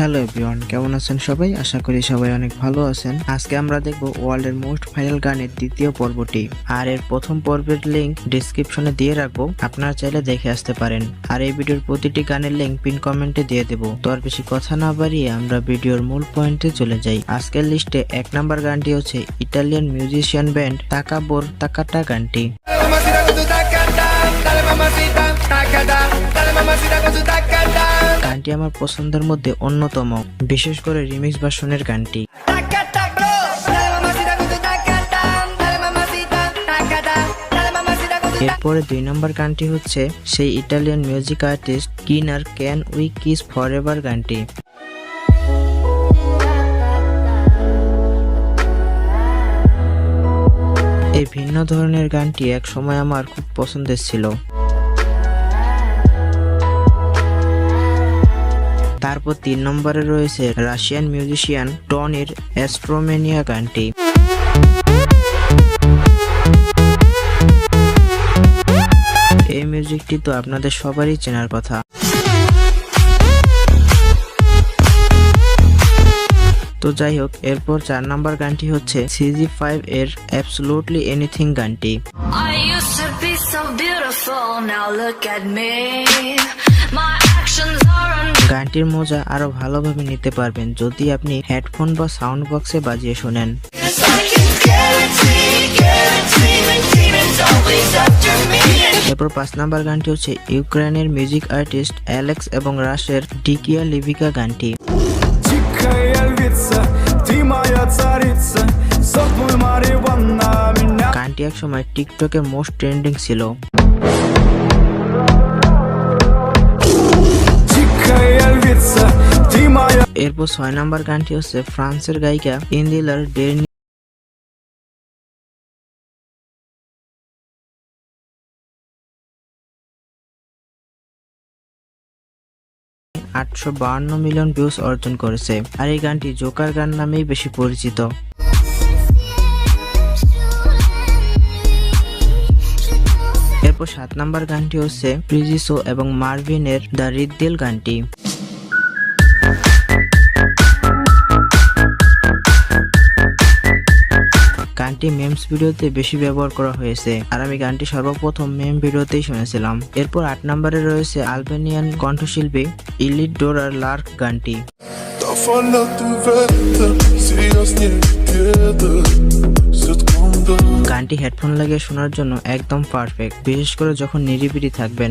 Hello everyone, কেমন আছেন সবাই? আশা করি সবাই অনেক ভালো আছেন। আজকে আমরা দেখব ওয়ার্ল্ডের মোস্ট ভাইরাল গানের দ্বিতীয় পর্বটি। আর এর প্রথম পর্বের লিংক ডিসক্রিপশনে দিয়ে রাখব, আপনারা চাইলে দেখে আসতে পারেন। আর এই ভিডিওর প্রতিটি গানের লিংক পিন কমেন্টে দিয়ে দেব। তো আর বেশি কথা না বাড়িয়ে আমরা ভিডিওর মূল পয়েন্টে চলে যাই। আজকের লিস্টে এক নাম্বার গানটি হচ্ছে Italian musician band Tacabro Tacata গানটি। গানটি আমার পছন্দের মধ্যে অন্যতম, বিশেষ করে রিমিক্স ভাষণের গানটি। এরপরে দুই নম্বর গানটি হচ্ছে সেই ইটালিয়ান মিউজিক আর্টিস্ট কিনার can we kiss for ever গানটি। এই ভিন্ন ধরনের গানটি এক সময় আমার খুব পছন্দের ছিল। তারপর তিন নম্বরে রয়েছে রাশিয়ান মিউজিশিয়ান টনির অ্যাস্ট্রোমেনিয়া গানটি। এই মিউজিকটি তো আপনাদের সবারই চেনার কথা। তো যাই হোক এরপর চার নাম্বার গানটি হচ্ছে সিজি ফাইভ এর অ্যাবসলুটলি এনিথিং গানটি। I used to be so beautiful, now look at me. গানটির মজা আরও ভালোভাবে নিতে পারবেন যদি আপনি হেডফোন বা সাউন্ড বক্সে বাজিয়ে শোনেন। এরপর পাঁচ নাম্বার গানটি হচ্ছে ইউক্রেনের মিউজিক আর্টিস্ট অ্যালেক্স এবং রাশের ডিকিয়া লিভিকা গানটি। গানটি একসময় টিকটকে মোস্ট ট্রেন্ডিং ছিল। দেখব ছয় নাম্বার গানটি হচ্ছে ফ্রান্সের গায়িকা ইন্দিলার ডেরনি। আটশো মিলিয়ন ভিউজ অর্জন করেছে। আর এই গানটি জোকার গান নামেই বেশি পরিচিত। এরপর সাত নাম্বার গানটি হচ্ছে প্রিজিসো এবং মার্ভিনের দ্য রিদ্দিল গানটি। গানটি মেমস ভিডিওতে বেশি ব্যবহার করা হয়েছে। আর আমি গানটি সর্বপ্রথম মেম ভিডিওতেই শুনেছিলাম। এরপর আট নম্বরে রয়েছে আলবেনিয়ান কণ্ঠশিল্পী ইলিট ডোরার লার্ক গানটি. গানটি হেডফোন লাগিয়ে শোনার জন্য একদম পারফেক্ট বিশেষ করে যখন নিরিবিলি থাকবেন।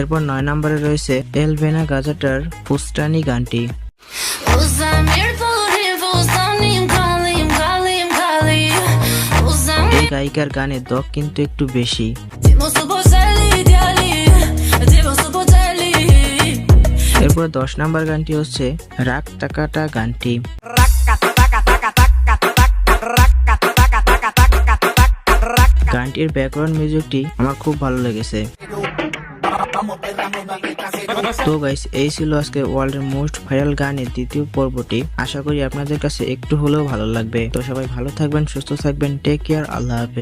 এরপর নয় নম্বরে রয়েছে এলভেনা গাজাটার ফুস্টানি গানটি। গায়িকার গানে দক কিন্তু একটু বেশি. এরপর দশ নাম্বার গানটি হচ্ছে রাক টাকাটা গানটি গানটির ব্যাকগ্রাউন্ড মিউজিকটি আমার খুব ভালো লেগেছে তো গাইস এই ছিল আজকে ওয়ার্ল্ড এর মোস্ট ভাইরাল গানের দ্বিতীয় পর্বটি। আশা করি আপনাদের কাছে একটু হলেও ভালো লাগবে। তো সবাই ভালো থাকবেন, সুস্থ থাকবেন টেক কেয়ার আল্লাহ হাফেজ।